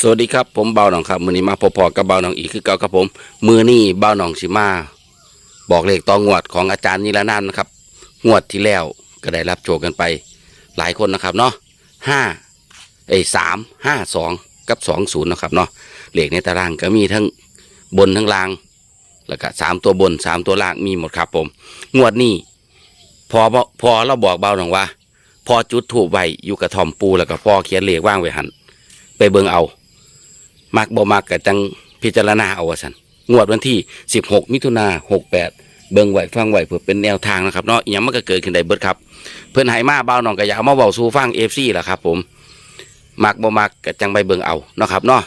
สวัสดีครับผมเบาหนองครับมือนี้มาพบพอกับเบาหนองอีกคือเก่าครับผม มือนี้เบาหนองสิมา บอกเลขต่องวดของอาจารย์นิรนามนะครับ งวดที่แล้วก็ได้รับโจกันไป หลายคนนะครับเนาะห้าเอ้สามห้าสองกับสองศูนย์นะครับเนาะเลขในตารางก็มีทั้งบนทั้งล่าง แล้วก็สามตัวบนสามตัวล่างมีหมดครับผม งวดนี้พอพอเราบอกเบาหนองว่า พอจุดถูกไว้อยู่กระท่อมปูแล้วก็พอเขียนเลขว่างไว้หันไปเบิ่งเอา มักบ่มักก็จังพิจารณาเอาว่าซั่นงวดวันที่ 16 มิถุนา68 เบิ่งไหวฟังไหวเพื่อเป็นแนวทางนะครับเนาะอยังมันก็เกิดขึ้นได้เบิดครับ เพิ่อนให้มาบ่าวน้องก็อยากมาเว้าสู่ฟัง FC ล่ะครับผมมักบ่มักก็จังไปเบิ่งเอาเนาะครับเนาะ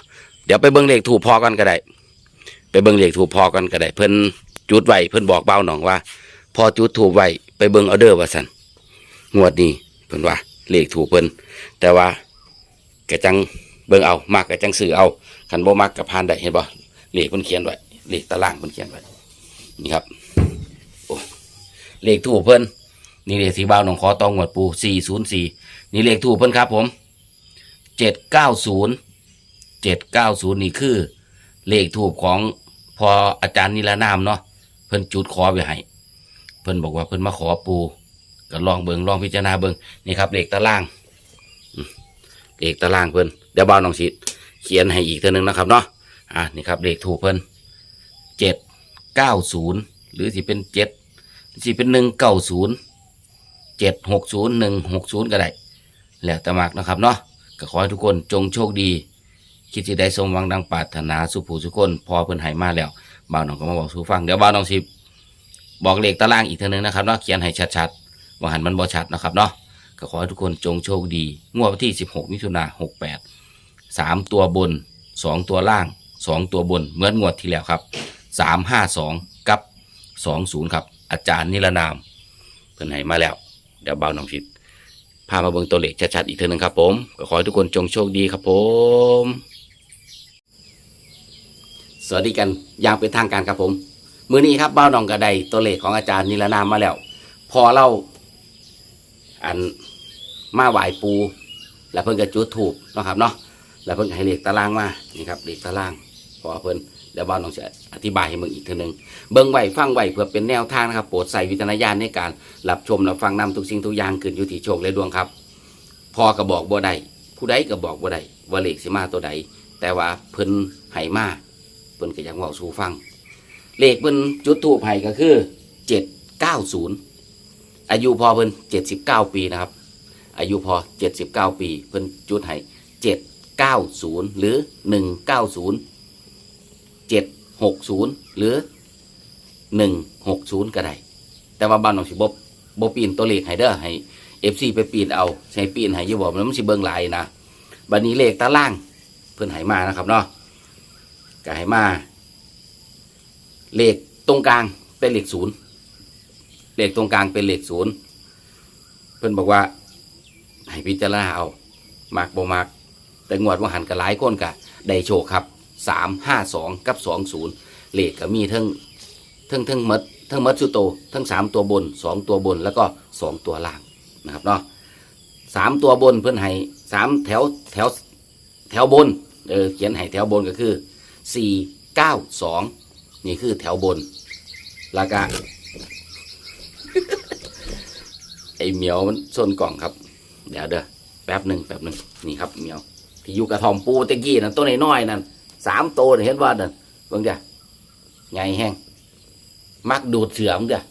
เดี๋ยวไปเบิ่งเลขถูกพอกันก็ได้ ไปเบิ่งเลขถูกพอกันก็ได้ เพิ่อนจุดไหวเพิ่อนบอกเบาวน้องว่า พอจุดถูกไว้ไปเบิ่งเอาเด้อว่าซั่นงวดนี้เพิ่อนว่าเลขถูกเพิ่อนแต่ว่าก็จัง เบิ่งเอามักก็จังซื้อเอาคันโบมักกับพานได้เห็นบ่เลขมันเขียนไว้เลขตารางมันเขียนไว้นี่ครับโอ้เลขถูกเพิ่นนี่เลขสีบ่าหนองขอตองหวดปู404นี่เลขถูกเพิ่นครับผม790 790นี่คือ เลขถูกของพออาจารย์นิรนามเนาะเพิ่นจุดขอไว้ให้เพิ่นบอกว่าเพิ่นมาขอปูก็ลองเบิงลองพิจารณาเบิงนี่ครับเลขตารางเลขตารางเพิ่น เดี๋ยวบ่าวน้องสิเขียนให้อีกเท่านึงนะครับเนาะอ่านี่ครับเลขถูกเพิ่นเจ็ดเก้าศูนย์หรือสิเป็นเจ็ดสิเป็นหนึ่งเก้าศูนย์เจ็ดหกศูนย์หนึ่งหกศูนย์ก็ได้แล้วแต่มากนะครับเนาะก็ขอให้ทุกคนจงโชคดี คิดที่ได้สมหวังดังปรารถนาสุขผู้สุคนพอเพิ่นให้มาแล้วบ่าวน้องก็มาบอกสู่ฟังเดี๋ยวบ่าวน้องสิบอกเลขตารางอีกเท่านึงนะครับเนาะเขียนให้ชัดๆว่าหันมันบ่ชัดนะครับเนาะก็ขอให้ทุกคนจงโชคดี งวดวันที่ 16 มิถุนายน68 สามตัวบนสองตัวล่างสองตัวบนเหมือนงวดที่แล้วครับสามห้าสองกับสองศูนย์ครับ อาจารย์นิรนาม เพิ่นให้มาแล้ว เดี๋ยวเบาหนองผิดพามาเบิ่งตัวเลขชัดๆอีกเทีนึงครับ ผมก็ขอให้ทุกคนจงโชคดีครับผมสวัสดีกันอย่างเป็นทางการครับผม มื้อนี้ครับเบ้าหนองกระไดตัวเลขของอาจารย์นิรนามมาแล้ว พอเราอันมาไหวปู แล้วเพิ่นก็จุดถูกนะครับเนาะ แล้วเพิ่นให้เลขตารางมานี่ครับเลขตารางพอเพิ่นเดี๋ยวบ้านน้องจะอธิบายให้มึงอีกทีหนึ่งเบิ่งไหวฟังไหวเพื่อเป็นแนวทางนะครับโปรดใส่วิจารณญาณในการรับชมรับฟังนำทุกสิ่งทุกอย่างขึ้นอยู่ที่โชคและดวงครับ พอก็บอกบ่ได้ผู้ใดก็บอกบ่ได้ว่าเลขสิมาตัวใดแต่ว่าเพิ่นให้มาเพิ่นก็ยากเว้าสู่ฟัง เลขเพิ่นจุดทูปให้ก็คือ790อายุพอเพิ่น79ปีนะครับ อายุพอ79ปี เพิ่นจุดให้ 790 หรือ 190 760 หรือ 160 ก็ได้ แต่ว่าบ้านน้องสิบบบ่ปีนตัวเลขให้เด้อให้ FC ไปปีนเอาใช้ปีนให้ยู่บ่มันสิเบิ่งหลายนะบัดนี้เลขตารางเพิ่นให้มานะครับเนาะก็ให้มา เลขตรงกลางเป็นเลขศูนย์เลขตรงกลางเป็นเลขศูนย์เพิ่นบอกว่าให้พิจารณาเอามักบ่มัก แต่งวดว่าหันกับหลายคนกะได้โชคครับสามห้าสองกับสองศูนย์เลขก็มีทั้งทั้งทั้งหมดทั้งหมดสุโตทั้งสามตัวบนสองตัวบนแล้วก็สองตัวล่างนะครับเนาะสามตัวบนเพื่อนให้สามแถวแถวแถวบนเออเขียนให้แถวบนก็คือสี่เก้าสองนี่คือแถวบนแล้วก็ไอเหมียวมันส้นกล่องครับ เดี๋ยวเด้อแป๊บหนึ่งแป๊บหนึ่งนี่ครับเหมียว ที่อยู่กระท่อมปูตะกี้นั่นตัวน้อยๆนั่นสามตัวนี่เห็นว่านั่นเบิ่งจ้ะใหญ่แห้งมักดูดเสือมึงจ้ะ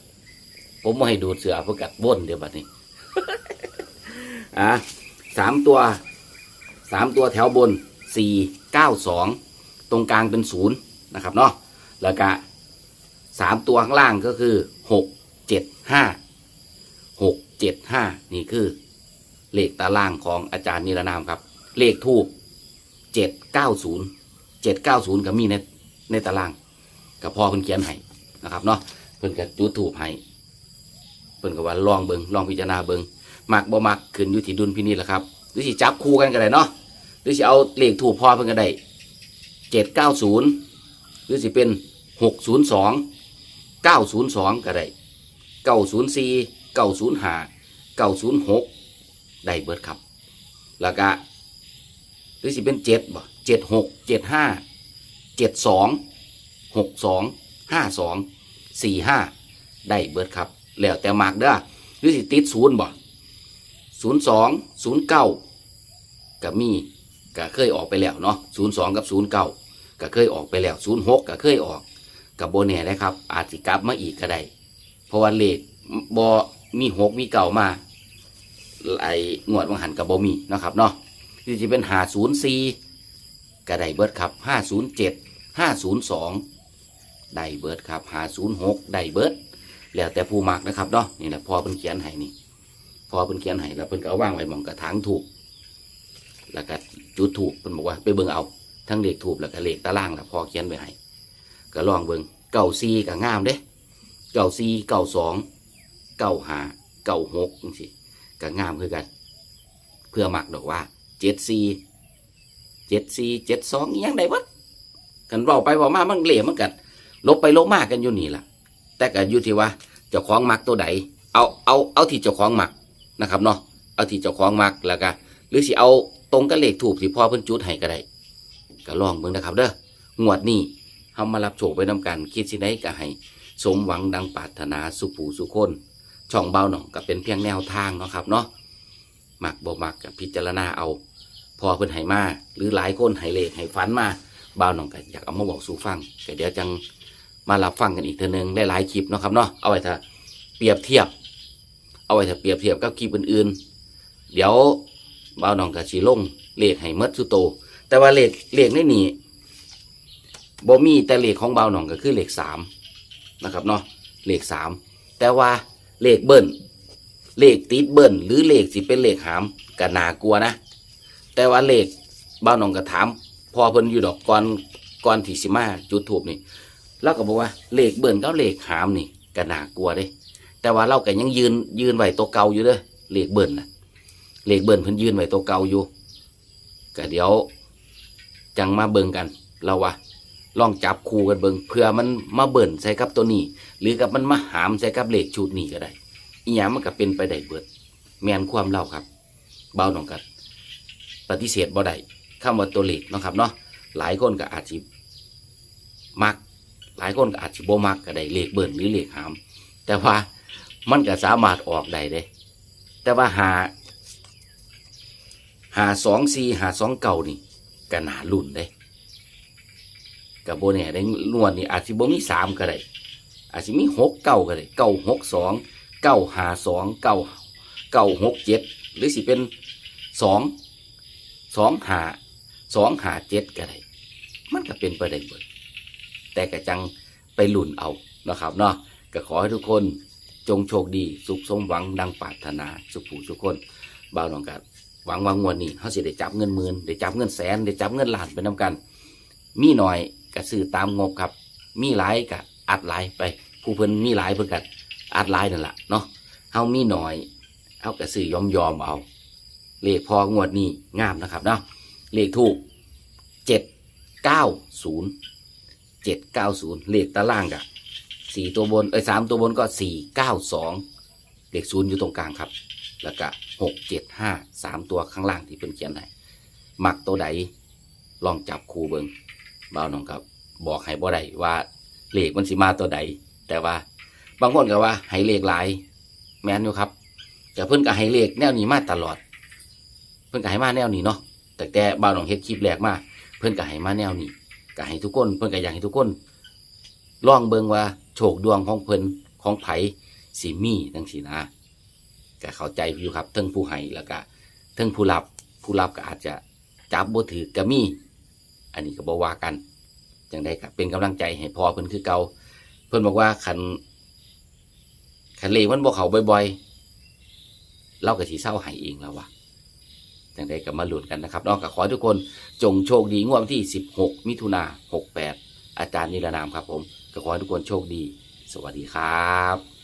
ผมไม่ให้ดูดเสือเพื่อกัดบ้นเดี๋ยวบัดนี้อะสามตัวสามตัวแถวบนสี่เก้าสองตรงกลางเป็นศูนย์นะครับเนาะแล้วก็สามตัวข้างล่างก็คือหกเจ็ดห้าหกเจ็ดห้านี่คือ เลขตารางของอาจารย์นิรนามครับ เลขทูบเจ็ดเก้าศูนย์เจ็ดเก้าศูนย์ก็มีในในตารางก็พอเพิ่นเขียนให้นะครับเนาะเพิ่นก็จุดทูบให้เพิ่นก็ว่าลองเบิงลองพิจารณาเบิงมักบ่มักขึ้นอยู่ที่ดุลพินิจแหละครับหรือสิจับคู่กันก็ได้เนาะหรือสิเอาเลขทูบพอเพิ่นก็ได้เจ็ดเก้าศูนย์หรือสิเป็นหกศูนย์สองเก้าศูนย์สองก็ได้เก้าศูนย์สี่เก้าศูนย์ห้าเก้าศูนย์หกได้เบิดครับ แล้วก็ หรือสิเป็นเจ็ดบ่เจ็ดหกเจ็ดห้าเจ็ดสองหกสองห้าสองสี่ห้าได้เบิดครับ แล้วแต่มากเด้อหรือสิติดศูนย์บ่ศูนย์สองศูนย์เก้าก็มีก็เคยออกไปแล้วเนาะศูนย์สองกับศูนย์เก้าก็เคยออกไปแล้วศูนย์หกก็เคยออกกับโบเน่ได้ครับ อาจสิกลับมาอีกก็ได้เพราะว่าเลขบอมีหกมีเก่ามาไองวดวังหันกับบมีนะครับเนาะ ที่จะเป็นหาศูนย์สี่ก็ได้เบิร์ดครับห้าศูนย์เจ็ดห้าศูนย์สองได้เบิร์ดครับหาศูนย์หกได้เบิร์ดแล้วแต่ผู้มักนะครับเนาะนี่แหละพอเพิ่นเขียนให้นี่พอเพิ่นเขียนให้แล้วเพิ่นก็เอาว่างไว้หมองกระถางถูก แล้วก็จุดถูกเพิ่นบอกว่าไปเบิ่งเอา ทั้งเลขถูกแล้วก็เลขตารางแล้วพอเขียนไว้ให้ก็ลองเบิ่งเก่าซีก็งามเด้เก่าสี่เก่าสองเก่าหาเก่าหกจังซี่ก็งามคือกัน เพื่อมักดอกว่า เจ็ดสี่เจ็ดสี่เจ็ดสองยังไดวัดกันเบาไปเบามามันเหลี่ยมมันกันลบไปลบมากกันอยู่นี่ล่ะ แต่ก็อยู่ที่ว่าเจ้าของมักตัวใดเอาเอาเอาที่เจ้าของมักนะครับเนาะเอาที่เจ้าของมักแล้วก็หรือสิเอาตรงกับเลขถูกที่พ่อเพิ่นจุดให้ก็ได้ก็ลองเบิ่งนะครับเด้องวดนี้เฮามารับโชคไปนำกันคิดสิไดก็ให้สมหวังดังปรารถนาสุผูสุคนช่องเบาหน่องก็เป็นเพียงแนวทางเนาะครับเนาะมักบ่มักกับพิจารณาเอา พอเพิ่นให้มาหรือหลายคนให้เลขให้ฝันมาเบาหน่องก็อยากเอามาบอกสู่ฟังก็เดี๋ยวจังมารับฟังกันอีกเทอนึงได้หลายคลิปเนาะครับเนาะเอาไว้ถ้าเปรียบเทียบ เอาไว้ถ้าเปรียบเทียบกับคลิปอื่นๆ เดี๋ยวเบาหน่องกับสีลงเลขให้เมดสุโต แต่ว่าเลขเลขในนี่บ่มีแต่เลขของเบาหน่องก็คือเลขสามนะครับเนาะเลขสามแต่ว่าเลขเบิ้ลเลขติดเบิ้ลหรือเลขสิเป็นเลขหามก็น่ากลัวนะ แต่ว่าเลขบ้านน้องก็ถามพอเพิ่นอยู่ดอกก่อนก่อนที่สิมาจุดถูกนี่เราก็บอกว่าเลขเบิ้ลกับเลขหามนี่ก็น่ากลัวเด้ แต่ว่าเราก็ยังยืนยืนไว้ตัวเก่าอยู่เด้อเลขเบิ้ลนะเลขเบิ้ลเพิ่นยืนไว้ตัวเก่าอยู่ก็เดี๋ยวจังมาเบิ่งกันเราว่าลองจับคู่กันเบิ่งเพื่อมันมาเบิ่นใส่กับตัวนี้ หรือกับมันมาหามใส่กับเลขชุดนี้ก็ได้อีหยังมันก็เป็นไปได้เบิด แมนความเล่าครับ เบาหนองกัน ปฏิเสธบ่ได้คำว่าตัวเลขเนะครับเนาะหลายคนก็อาจสิมัก หลายคนก็อาจสิบ่มักก็ได้เลขเบิ่นหรือเลขหาม แต่ว่ามันก็สามารถออกได้เด้แต่ว่าหาหาสองสี่หาสองเก่านี่ก็น่าลุ่นเด้กับโบเนี่ยได้นวดนี่อาจสิบ่มีสามก็ได้อาจสิมีหกเก้าก็ได้เก้าหกสองเก้าหาสองเก้าเก้าหกเจ็ดหรือสิเป็นสอง สองหาสองหาเจ็ดก็ได้ มันก็เป็นไปได้เบิดแต่ก็จังไปหลุ่นเอาเนาะครับเนาะก็ขอให้ทุกคนจงโชคดีสุขสมหวังดังปรารถนาสุขผู้สุขคนบ่าวน้องกันหวังวางวดนี้เขาสิได้จับเงินหมื่นได้จับเงินแสนได้จับเงินล้านไปนํกัน มีหน่อยก็ซื้อตามงบครับ มีหลายก็อัดหลายไป ผู้เพิ่นมีหลายเพิ่นก็อัดหลายนั่นแหละเนาะเฮามีหน่อยเฮาก็ซื้อยอมยอมเอา เลขพองวดนี้งามนะครับเนาะเลขถูกเจ็ดเก้าศูนย์เจ็ดเก้าศูนย์เลขตารางกะสี่ตัวบนเอ้ยสามตัวบนก็สี่เก้าสองเลขศูนย์อยู่ตรงกลางครับ แล้วก็หกเจ็ดห้าสามตัวข้างล่างที่เพิ่นเขียนให้มักตัวใดลองจับคู่เบิงบ่าวน้องครับบอกให้บ่ได้ว่าเลขมันสิมาตัวใด แต่ว่าบางคนก็ว่าให้เลขหลาย แม่นอยู่ครับแต่เพิ่นก็ให้เลขแนวนี้มาตลอด เพิ่นก็ให้มาแนวนี้เนาะแต่แต่บ่าวน้องเฮ็ดคลิปแรกมาเพิ่นก็ให้มาแนวนี้ก็ให้ทุกคน เพิ่นก็อยากให้ทุกคนลองเบิ่งว่าโชคดวงของเพิ่นของไผสิมีจังซี่นะก็เข้าใจอยู่ครับเทั้งผู้ให้แล้วก็เทั้งผู้รับผู้รับก็อาจจะจับบ่ถือก็มี อันนี้ก็บอกว่ากันจังได้ครับเป็นกำลังใจให้พอเพิ่นคือเก่าเพิ่นบอกว่าขันขันเลขมันบอกเขาบ่อยๆเราก็สิเศร้าให้เองแล้วว่ะ จังได้ก็มาหลุดกันนะครับเนอกจากขอให้ทุกคนจงโชคดีงวดวันที่ 16 มิถุนา68 อาจารย์นิรนามครับผมก็ขอให้ทุกคนโชคดี สวัสดีครับ